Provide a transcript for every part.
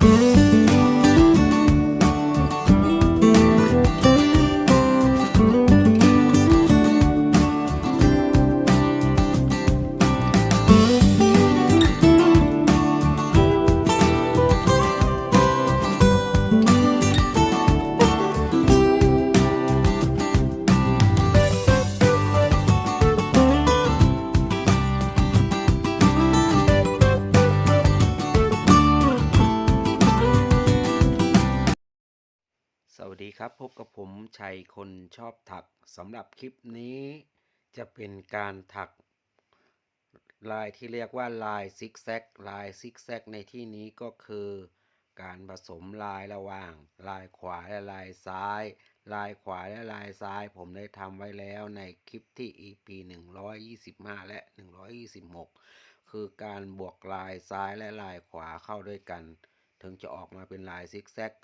ส ครับพบกับผมชัยคนชอบถักสำหรับคลิปนี้ จะเป็นการถัก ลายที่เรียกว่าลายซิกแซกลายซิกแซกในที่นี้ก็คือ การผสมลายระหว่าง ลายขวาและลายซ้าย ลายขวาและลายซ้าย ผมได้ทำไว้แล้วในคลิปที่ EP 125 และ 126 คือการบวกลายซ้ายและลายขวาเข้าด้วยกัน ถึงจะออกมาเป็นลายซิกแซก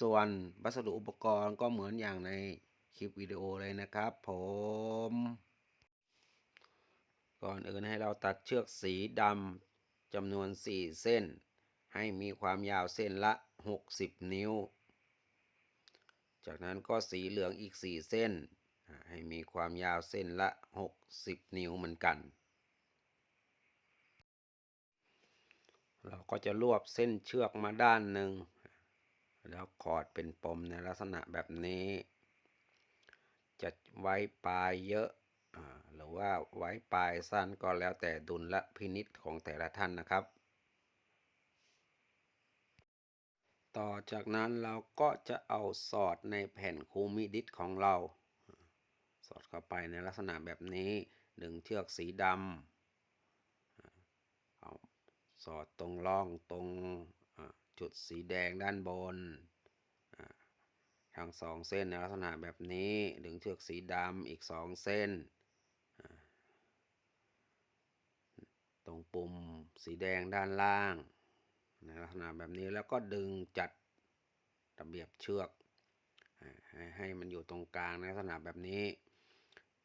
ส่วนวัสดุอุปกรณ์ก็เหมือนอย่างในคลิปวิดีโอเลยนะครับผม ก่อนอื่นให้เราตัดเชือกสีดำจำนวน 4 เส้น ให้มีความยาวเส้นละ 60 นิ้ว จากนั้นก็สีเหลืองอีก 4 เส้น ให้มีความยาวเส้นละ 60 นิ้วเหมือนกัน เราก็จะรวบเส้นเชือกมาด้านหนึ่ง แล้วคอร์ดเป็นปมในลักษณะแบบนี้ จะไว้ปลายเยอะหรือว่าไว้ปลายสั้นก็แล้วแต่ดุลและพินิษของแต่ละท่านนะครับ ต่อจากนั้นเราก็จะเอาสอดในแผ่นคูมิดิสของเรา สอดเข้าไปในลักษณะแบบนี้ดึงเชือกสีดำเอาสอดตรงร่องตรง จุดสีแดงด้านบนทั้งสองเส้นในลักษณะแบบนี้ดึงเชือกสีดำอีกสองเส้น ตรงปุ่มสีแดงด้านล่างในลักษณะแบบนี้แล้วก็ดึงจัดระเบียบเชือกให้ให้มันอยู่ตรงกลางในลักษณะแบบนี้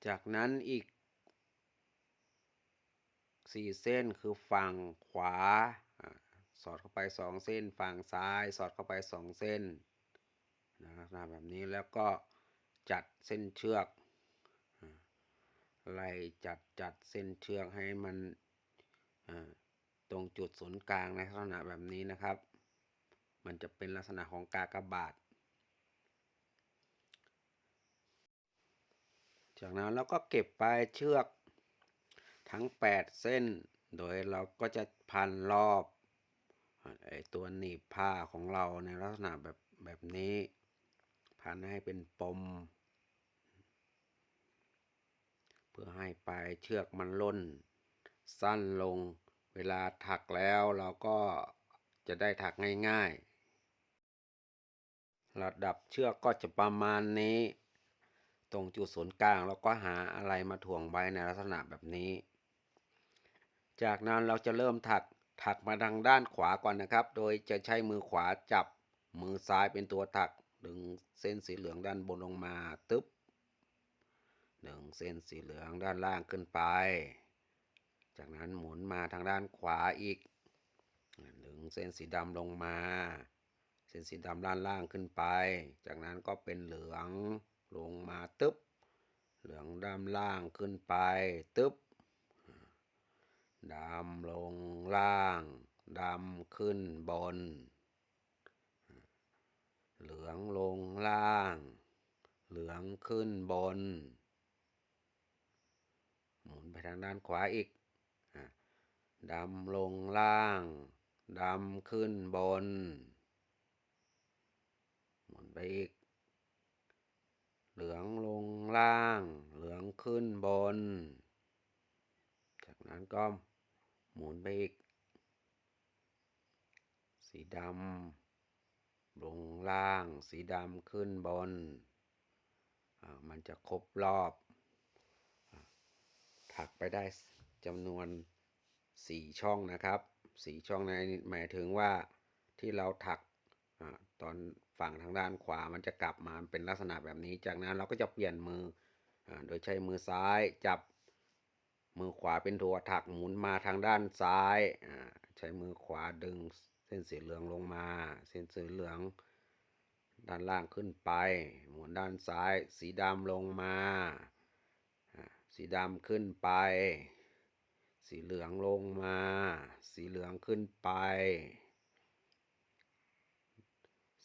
จากนั้นอีกสี่เส้นคือฝั่งขวา สอดเข้าไปสองเส้นฝั่งซ้าย สอดเข้าไปสองเส้นนะลักษณะแบบนี้แล้วก็จัดเส้นเชือกไล่จัดจัดเส้นเชือกให้มันตรงจุดศูนย์กลางในลักษณะแบบนี้นะครับ มันจะเป็นลักษณะของกากบาท จากนั้นเราก็เก็บปลายเชือกทั้ง 8 เส้น โดยเราก็จะพันรอบ ไอตัวหนีบผ้าของเราในลักษณะแบบแบบนี้ พันให้เป็นปม เพื่อให้ปลายเชือกมันล่น สั้นลง เวลาถักแล้วเราก็จะได้ถักง่ายๆ ระดับเชือกก็จะประมาณนี้ ตรงจุดศูนย์กลางเราก็หาอะไรมาถ่วงไว้ในลักษณะแบบนี้ จากนั้นเราจะเริ่มถัก ถักมาทางด้านขวาก่อนนะครับ โดยจะใช้มือขวาจับมือซ้ายเป็นตัวถักดึงเส้นสีเหลืองด้านบนลงมาตึ๊บดึงเส้นสีเหลืองด้านล่างขึ้นไป จากนั้นหมุนมาทางด้านขวาอีกดึงเส้นสีดำลงมา เส้นสีดำด้านล่างขึ้นไป จากนั้นก็เป็นเหลืองลงมาตึ๊บเหลืองด้านล่างขึ้นไปตึ๊บ ดำลงล่าง ดำขึ้นบน เหลืองลงล่าง เหลืองขึ้นบน หมุนไปทางด้านขวาอีก ดำลงล่าง ดำขึ้นบน หมุนไปอีก เหลืองลงล่าง เหลืองขึ้นบนจากนั้นก็ หมุนไปอีก สีดำลงล่าง สีดำขึ้นบน มันจะครบรอบ ถักไปได้จำนวนสี่ช่องนะครับสี่ช่องในหมายถึงว่าที่เราถักอตอนฝั่งทางด้านขวามันจะกลับมาเป็นลักษณะแบบนี้ จากนั้นเราก็จะเปลี่ยนมืออโดยใช้มือซ้ายจับ มือขวาเป็นตัวถักหมุนมาทางด้านซ้ายใช้มือขวาดึงเส้นสีเหลืองลงมา เส้นสีเหลือง ด้านล่างขึ้นไป หมุนด้านซ้าย สีดำลงมาอ่าสีดำขึ้นไป สีเหลืองลงมา สีเหลืองขึ้นไป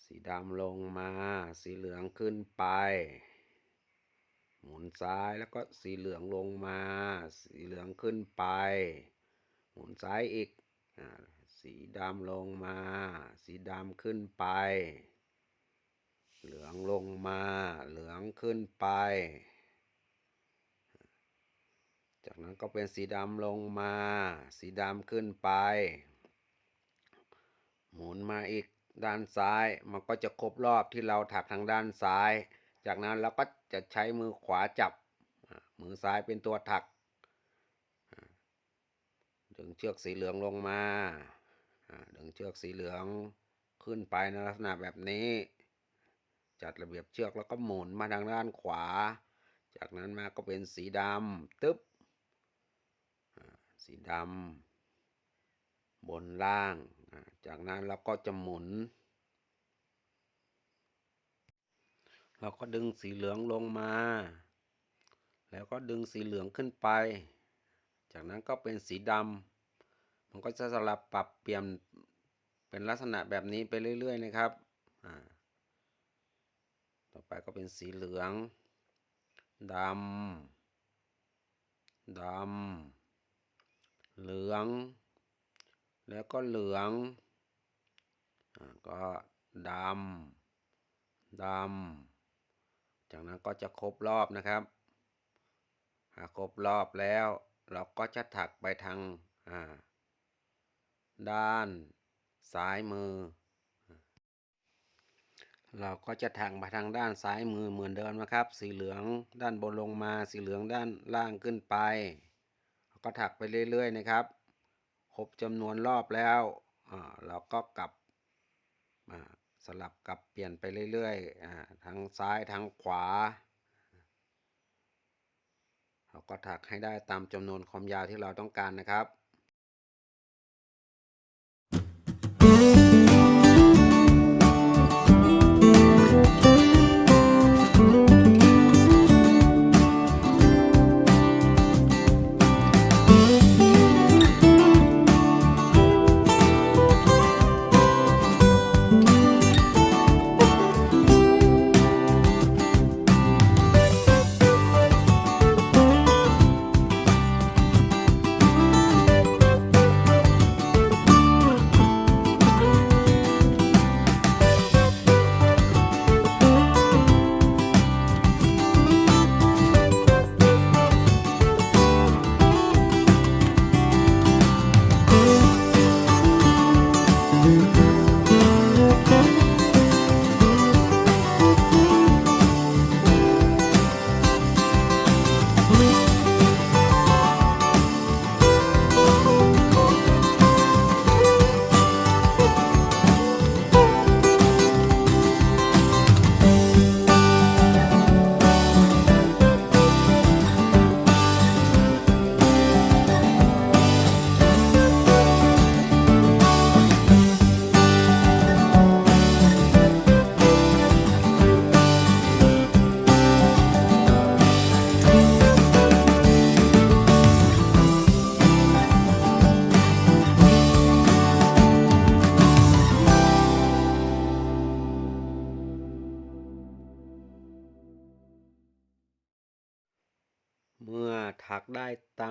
สีดำลงมา สีเหลืองขึ้นไป หมุนซ้ายแล้วก็สีเหลืองลงมา สีเหลืองขึ้นไป หมุนซ้ายอีกอสีดำลงมา สีดำขึ้นไป เหลืองลงมา เหลืองขึ้นไป จากนั้นก็เป็นสีดำลงมา สีดำขึ้นไป หมุนมาอีกด้านซ้าย มันก็จะครบรอบที่เราถักทางด้านซ้าย จากนั้นเราก็จะใช้มือขวาจับ มือซ้ายเป็นตัวถัก ดึงเชือกสีเหลืองลงมา ดึงเชือกสีเหลืองขึ้นไปในลักษณะแบบนี้ จัดระเบียบเชือกแล้วก็หมุนมาทางด้านขวา จากนั้นมาก็เป็นสีดำตึ๊บ สีดำบนล่าง จากนั้นเราก็จะหมุน เราก็ดึงสีเหลืองลงมา แล้วก็ดึงสีเหลืองขึ้นไป จากนั้นก็เป็นสีดำมันก็จะสลับปรับเปลี่ยนเป็นลักษณะแบบนี้ไปเรื่อย ๆ นะครับต่อไปก็เป็นสีเหลืองดำดำเหลือง แล้วก็เหลืองอก็ดำดำ จากนั้นก็จะครบรอบนะครับ หากครบรอบแล้ว เราก็จะถักไปทางาด้านซ้ายมือ เราก็จะถักมาทางด้านซ้ายมือเหมือนเดิมนะครับ สีเหลืองด้านบนลงมาสีเหลืองด้านล่างขึ้นไป ก็ถักไปเรื่อยๆนะครับ ครบจำนวนรอบแล้วเราก็กลับอ่า สลับกับเปลี่ยนไปเรื่อยๆอ่าทางซ้ายทางขวา เราก็ถักให้ได้ตามจำนวนความยาวที่เราต้องการนะครับ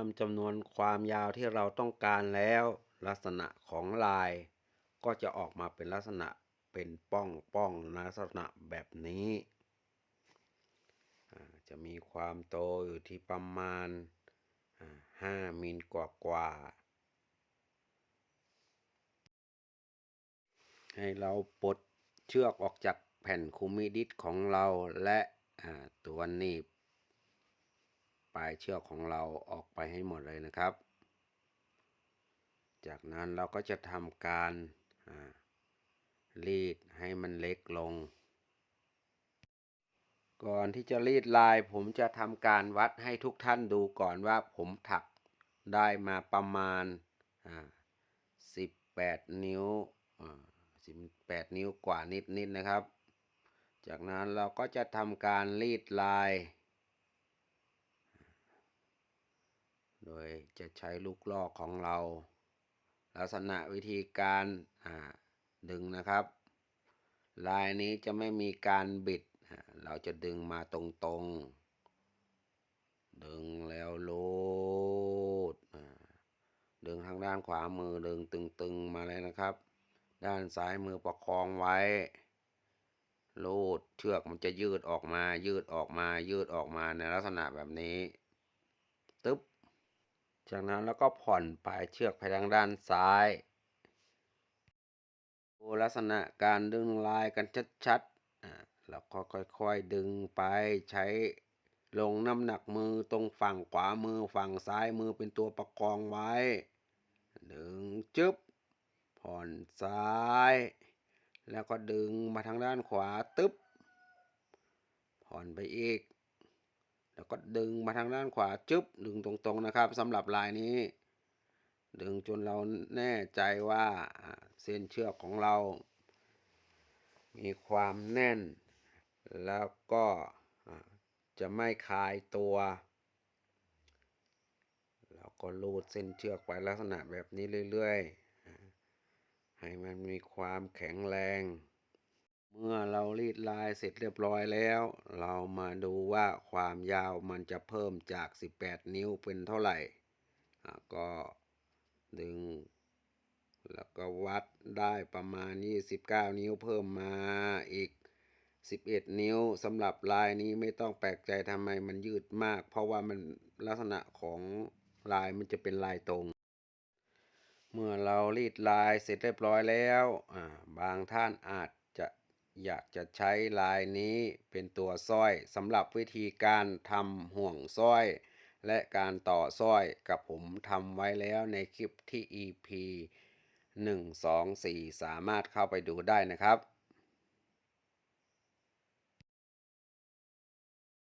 ามจำนวนความยาวที่เราต้องการแล้ว ลักษณะของลายก็จะออกมาเป็นลักษณะเป็นป้องป้องลักษณะแบบนี้ จะมีความโตอยู่ที่ประมาณอ่าห้ามิลกว่ากว่าๆให้เราปลดเชือกออกจากแผ่นคุมิดิสของเราและตัวหนีบ ปลายเชือกของเราออกไปให้หมดเลยนะครับ จากนั้นเราก็จะทำการรีดให้มันเล็กลง ก่อนที่จะรีดลายผมจะทำการวัดให้ทุกท่านดูก่อนว่าผมถักได้มาประมาณ 18 นิ้วสิบแปดนิ้วกว่านิดนิดนะครับ จากนั้นเราก็จะทำการรีดลาย โดยจะใช้ลูกลอกของเรา ลักษณะวิธีการดึงนะครับ ลายนี้จะไม่มีการบิด เราจะดึงมาตรงๆ ดึงแล้วลูดดึงทางด้านขวามือดึงตึงๆมาเลยนะครับ ด้านซ้ายมือประคองไว้ลูดเชือกมันจะยืดออกมายืดออกมายืดออกมาในลักษณะแบบนี้ตึ๊บ จากนั้นแล้วก็ผ่อนปลายเชือกไปทางด้านซ้าย ดูลักษณะการดึงลายกันชัดๆแล้วก็ค่อยๆดึงไปใช้ลงน้ำหนักมือตรงฝั่งขวามือฝั่งซ้ายมือเป็นตัวประคองไว้ ดึงจึ๊บ ผ่อนซ้าย แล้วก็ดึงมาทางด้านขวาตึ๊บ ผ่อนไปอีก แล้วก็ดึงมาทางด้านขวาจึ๊บดึงตรงๆนะครับสำหรับลายนี้ ดึงจนเราแน่ใจว่าเส้นเชือกของเรา มีความแน่น แล้วก็จะไม่คลายตัวแล้วก็ลูดเส้นเชือกไปลักษณะแบบนี้เรื่อยๆให้มันมีความแข็งแรง เมื่อเรารีดลายเสร็จเรียบร้อยแล้ว เรามาดูว่าความยาวมันจะเพิ่มจาก 18 นิ้วเป็นเท่าไหร่ก็ดึง แล้วก็วัดได้ประมาณ 29 นิ้วเพิ่มมาอีก 11 นิ้วสำหรับลายนี้ไม่ต้องแปลกใจทำไมมันยืดมาก เพราะว่ามันลักษณะของลายมันจะเป็นลายตรง เมื่อเรารีดลายเสร็จเรียบร้อยแล้ว บางท่านอาจ อยากจะใช้ลายนี้เป็นตัวสร้อยสำหรับวิธีการทำห่วงสร้อย และการต่อสร้อยกับผมทำไว้แล้วในคลิปที่ EP 1 2 4 สามารถเข้าไปดูได้นะครับ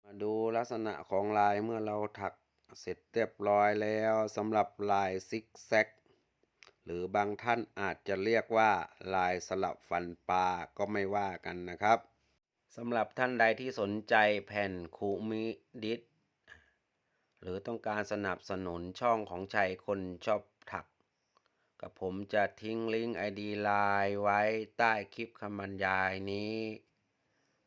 มาดูลักษณะของลายเมื่อเราถักเสร็จเรียบร้อยแล้วสำหรับลายซิกแซก หรือบางท่านอาจจะเรียกว่าลายสลับฟันปลาก็ไม่ว่ากันนะครับสำหรับท่านใดที่สนใจแผ่นคูมิดิสหรือต้องการสนับสนุนช่องของชัยคนชอบถัก กับผมจะทิ้งลิงก์ ID ไลน์ไว้ใต้คลิปคำบรรยายนี้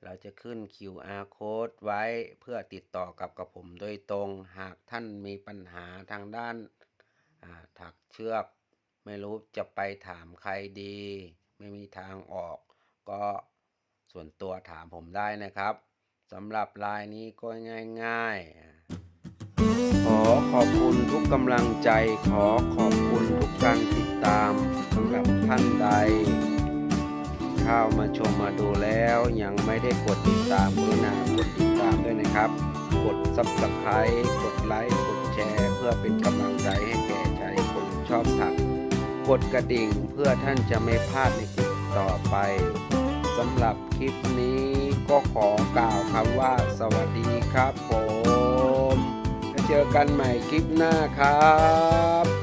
เราจะขึ้น QR code ไว้เพื่อติดต่อกับกับผมโดยตรง หากท่านมีปัญหาทางด้านถักเชือก ไม่รู้จะไปถามใครดี ไม่มีทางออก ก็ส่วนตัวถามผมได้นะครับสำหรับลายนี้ก็ง่ายๆอ่าขอขอบคุณทุกกำลังใจ ขอขอบคุณทุกการติดตามสำหรับท่านใด เข้ามาชมมาดูแล้วยังไม่ได้กดติดตามกรุณากดติดตามด้วยนะครับ กด subscribe กดไลค์ กดแชร์ เพื่อเป็นกำลังใจให้แก่ใจคนชอบถัก กดกระดิ่งเพื่อท่านจะไม่พลาดในคลิปต่อไปสำหรับคลิปนี้ก็ขอกล่าวคำว่าสวัสดีครับผม แล้วเจอกันใหม่คลิปหน้าครับ